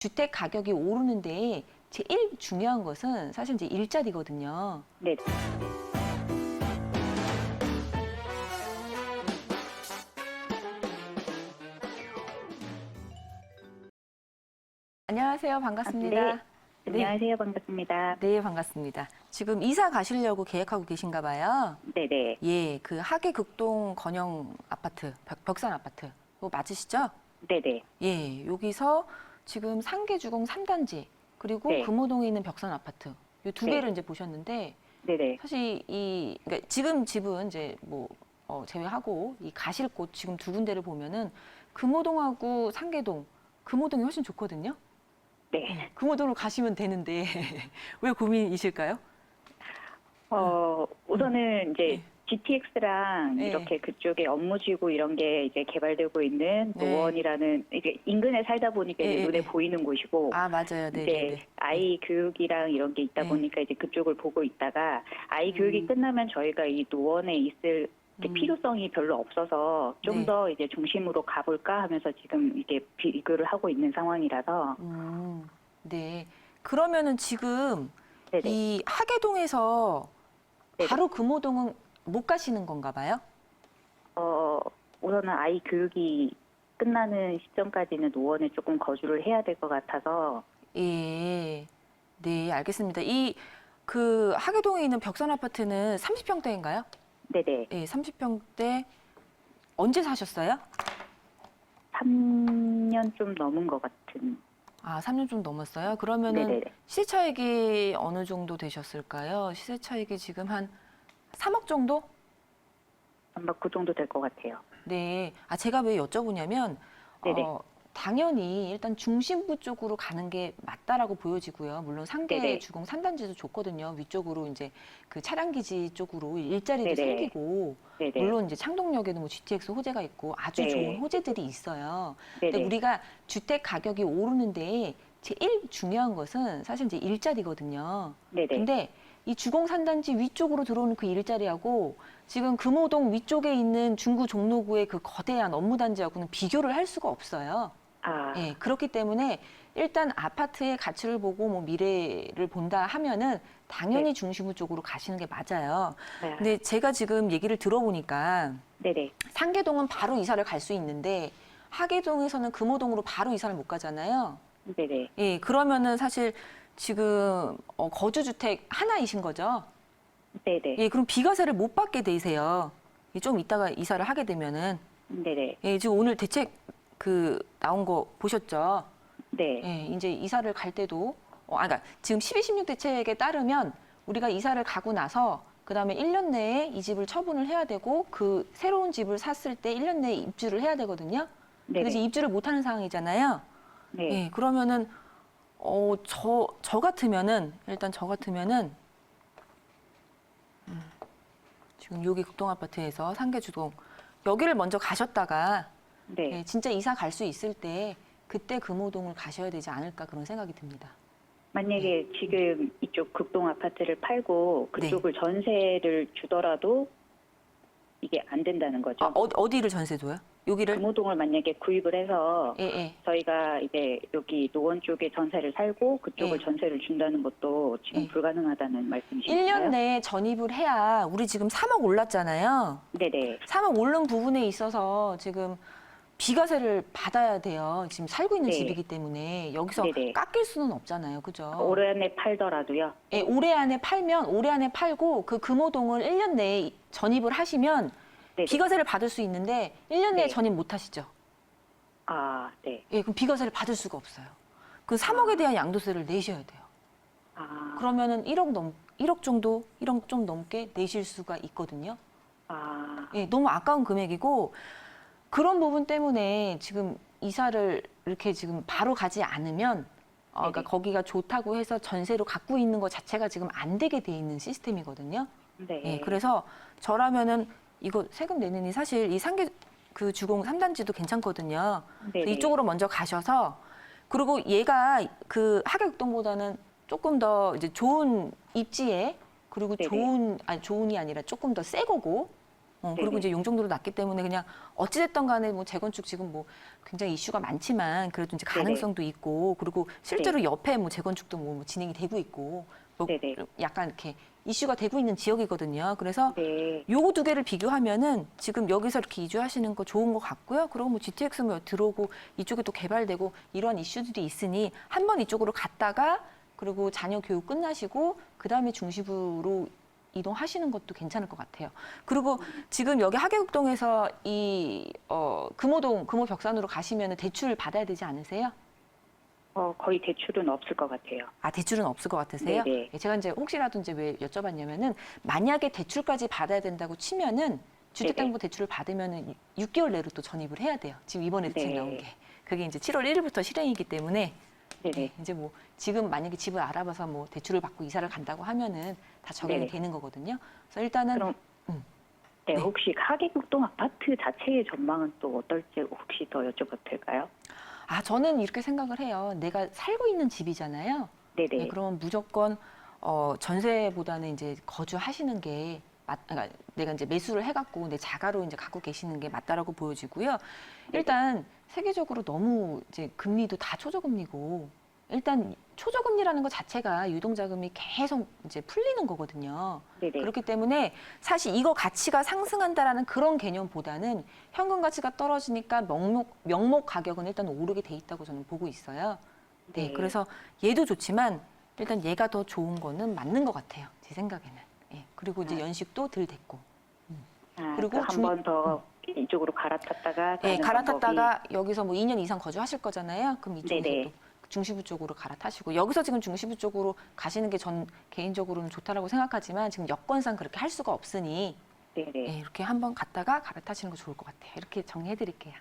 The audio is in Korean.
주택 가격이 오르는데 제일 중요한 것은 사실 이제 일자리거든요. 네. 안녕하세요. 반갑습니다. 네. 안녕하세요. 반갑습니다. 네, 반갑습니다. 지금 이사 가시려고 계획하고 계신가 봐요. 네네. 예, 그 하계 극동 건영 아파트, 벽, 벽산 아파트. 그거 맞으시죠? 네네. 예, 여기서 지금 상계주공 3단지 그리고 네. 금호동에 있는 벽산 아파트 이 두 네. 개를 이제 보셨는데 네네. 사실 이 그러니까 지금 집은 이제 뭐 어, 제외하고 이 가실 곳 지금 두 군데를 보면은 금호동하고 상계동 금호동이 훨씬 좋거든요. 네. 금호동으로 가시면 되는데 왜 고민이실까요? 어, 우선은 이제 네. GTX랑 네. 이렇게 그쪽에 업무지구 이런 게 이제 개발되고 있는 네. 노원이라는 이게 인근에 살다 보니까 이제 네, 눈에 네. 보이는 곳이고 아 맞아요, 네, 이제 네, 네. 아이 교육이랑 이런 게 있다 네. 보니까 이제 그쪽을 보고 있다가 아이 교육이 음. 끝나면 저희가 이 노원에 있을 음. 필요성이 별로 없어서 네. 좀더 이제 중심으로 가볼까 하면서 지금 이게 비교를 하고 있는 상황이라서 음, 네. 그러면은 지금 네네. 이 하계동에서 네네. 바로 금호동은 못 가시는 건가 봐요? 어, 우선은 아이 교육이 끝나는 시점까지는 노원에 조금 거주를 해야 될 것 같아서 예. 네, 알겠습니다. 이 그 하계동에 있는 벽산 아파트는 30평대인가요? 네네 예, 30평대 언제 사셨어요? 3년 좀 넘은 것 같은 아, 3년 좀 넘었어요. 그러면은 네네 시세 차익이 어느 정도 되셨을까요? 시세 차익이 지금 한 3억 정도? 아마 그 정도 될 것 같아요. 네. 아, 제가 왜 여쭤보냐면, 네네. 어, 당연히 일단 중심부 쪽으로 가는 게 맞다라고 보여지고요. 물론 상계 네네. 주공 산단지도 좋거든요. 위쪽으로 이제 그 차량 기지 쪽으로 일자리도 네네. 생기고, 네네 물론 이제 창동역에도 뭐 GTX 호재가 있고 아주 네. 좋은 호재들이 있어요. 근데 네네 우리가 주택 가격이 오르는데 제일 중요한 것은 사실 이제 일자리거든요. 네네 근데 이 주공 산단지 위쪽으로 들어오는 그 일자리하고 지금 금호동 위쪽에 있는 중구 종로구의 그 거대한 업무단지하고는 비교를 할 수가 없어요. 아 예, 그렇기 때문에 일단 아파트의 가치를 보고 뭐 미래를 본다 하면은 당연히 중심부 쪽으로 가시는 게 맞아요. 네. 근데 제가 지금 얘기를 들어보니까 네네 상계동은 바로 이사를 갈 수 있는데 하계동에서는 금호동으로 바로 이사를 못 가잖아요. 네네 예, 그러면은 사실 지금 어, 거주주택 하나이신 거죠? 네네 예, 그럼 비과세를 못 받게 되세요. 예, 좀 이따가 이사를 하게 되면은 네네 예, 지금 오늘 대책 그 나온 거 보셨죠? 네 예, 이제 이사를 갈 때도 어, 아, 그러니까 지금 12, 16 대책에 따르면 우리가 이사를 가고 나서 그 다음에 1년 내에 이 집을 처분을 해야 되고 그 새로운 집을 샀을 때 1년 내에 입주를 해야 되거든요. 근데 이제 네네 입주를 못 하는 상황이잖아요. 네 예, 그러면은 어, 저, 저 같으면은 일단 저 같으면은 음, 지금 여기 극동 아파트에서 상계주동 여기를 먼저 가셨다가 네. 예, 진짜 이사 갈 수 있을 때 그때 금호동을 가셔야 되지 않을까 그런 생각이 듭니다. 만약에 지금 이쪽 극동 아파트를 팔고 네. 그쪽을 전세를 주더라도 이게 안 된다는 거죠. 아, 어, 어디를 전세줘요? 여기를? 금호동을 만약에 구입을 해서 예, 예. 저희가 이제 여기 노원 쪽에 전세를 살고 그쪽을 예. 전세를 준다는 것도 지금 예. 불가능하다는 말씀이신가요? 1년 내에 전입을 해야 우리 지금 3억 올랐잖아요. 네네. 3억 오른 부분에 있어서 지금 비과세를 받아야 돼요. 지금 살고 있는 네. 집이기 때문에 여기서 네네. 깎일 수는 없잖아요. 그죠? 올해 안에 팔더라도요. 예, 올해 안에 팔면 올해 안에 팔고 그 금호동을 1년 내에 전입을 하시면 네네. 비과세를 받을 수 있는데 1년 내에 네. 전입 못 하시죠. 아, 네. 예, 그럼 비과세를 받을 수가 없어요. 그 3억에 대한 양도세를 내셔야 돼요. 아, 그러면은 1억 넘 1억 정도, 1억 좀 넘게 내실 수가 있거든요. 아, 예, 너무 아까운 금액이고 그런 부분 때문에 지금 이사를 이렇게 지금 바로 가지 않으면 어, 그러니까 네네. 거기가 좋다고 해서 전세로 갖고 있는 것 자체가 지금 안 되게 돼 있는 시스템이거든요. 네. 예, 그래서 저라면은 이거 세금 내느니 사실 이 상계 그 주공 3단지도 괜찮거든요. 네네. 이쪽으로 먼저 가셔서 그리고 얘가 그 하객동보다는 조금 더 이제 좋은 입지에 그리고 네네. 좋은 아니 좋은이 아니라 조금 더 새 거고 어, 그리고 네네. 이제 용적률도 낮기 때문에 그냥 어찌됐든 간에 뭐 재건축 지금 뭐 굉장히 이슈가 많지만 그래도 이제 네네. 가능성도 있고 그리고 실제로 옆에 뭐 재건축도 뭐 진행이 되고 있고 뭐 네네. 약간 이렇게 이슈가 되고 있는 지역이거든요. 그래서 네. 요거 두 개를 비교하면은 지금 여기서 이렇게 이주하시는 거 좋은 것 같고요. 그리고 뭐 GTX 뭐 들어오고 이쪽에 또 개발되고 이런 이슈들이 있으니 한 번 이쪽으로 갔다가 그리고 자녀 교육 끝나시고 그 다음에 중시부로 이동하시는 것도 괜찮을 것 같아요. 그리고 지금 여기 하계국동에서 이 어, 금호동 금호 벽산으로 가시면 대출 받아야 되지 않으세요? 어, 거의 대출은 없을 것 같아요. 아 대출은 없을 것 같으세요? 네네. 예, 제가 이제 혹시라도 이제 왜 여쭤봤냐면은 만약에 대출까지 받아야 된다고 치면은 주택담보 대출을 받으면은 6개월 내로 또 전입을 해야 돼요. 지금 이번에 대책 네. 나온 게 그게 이제 7월 1일부터 실행이기 때문에 네네. 예, 이제 뭐 지금 만약에 집을 알아봐서 뭐 대출을 받고 이사를 간다고 하면은 다 적용이 네네. 되는 거거든요. 그래서 일단은 그럼 음. 네, 네. 혹시 하계국동 아파트 자체의 전망은 또 어떨지 혹시 더 여쭤봐도 될까요? 아 저는 이렇게 생각을 해요. 내가 살고 있는 집이잖아요. 네네. 네, 그러면 무조건 어, 전세보다는 이제 거주하시는 게 맞, 그러니까 내가 이제 매수를 해갖고 내 자가로 이제 갖고 계시는 게 맞다라고 보여지고요. 일단 세계적으로 너무 이제 금리도 다 초저금리고 일단 초저금리라는 것 자체가 유동자금이 계속 이제 풀리는 거거든요. 네네. 그렇기 때문에 사실 이거 가치가 상승한다라는 그런 개념보다는 현금 가치가 떨어지니까 명목 명목 가격은 일단 오르게 돼 있다고 저는 보고 있어요. 네, 네. 그래서 얘도 좋지만 일단 얘가 더 좋은 거는 맞는 것 같아요. 제 생각에는. 예, 그리고 이제 아. 연식도 덜 됐고. 아, 그리고 한 중- 번더 이쪽으로 갈아탔다가 예, 갈아탔다가 여기서 뭐 2년 이상 거주하실 거잖아요. 그럼 이쪽에서 네네. 또 중시부 쪽으로 갈아타시고 여기서 지금 중시부 쪽으로 가시는 게 전 개인적으로는 좋다라고 생각하지만 지금 여건상 그렇게 할 수가 없으니 방법이- 네네. 예, 이렇게 한번 갔다가 갈아타시는 거 좋을 것 같아요. 이렇게 정리해 드릴게요.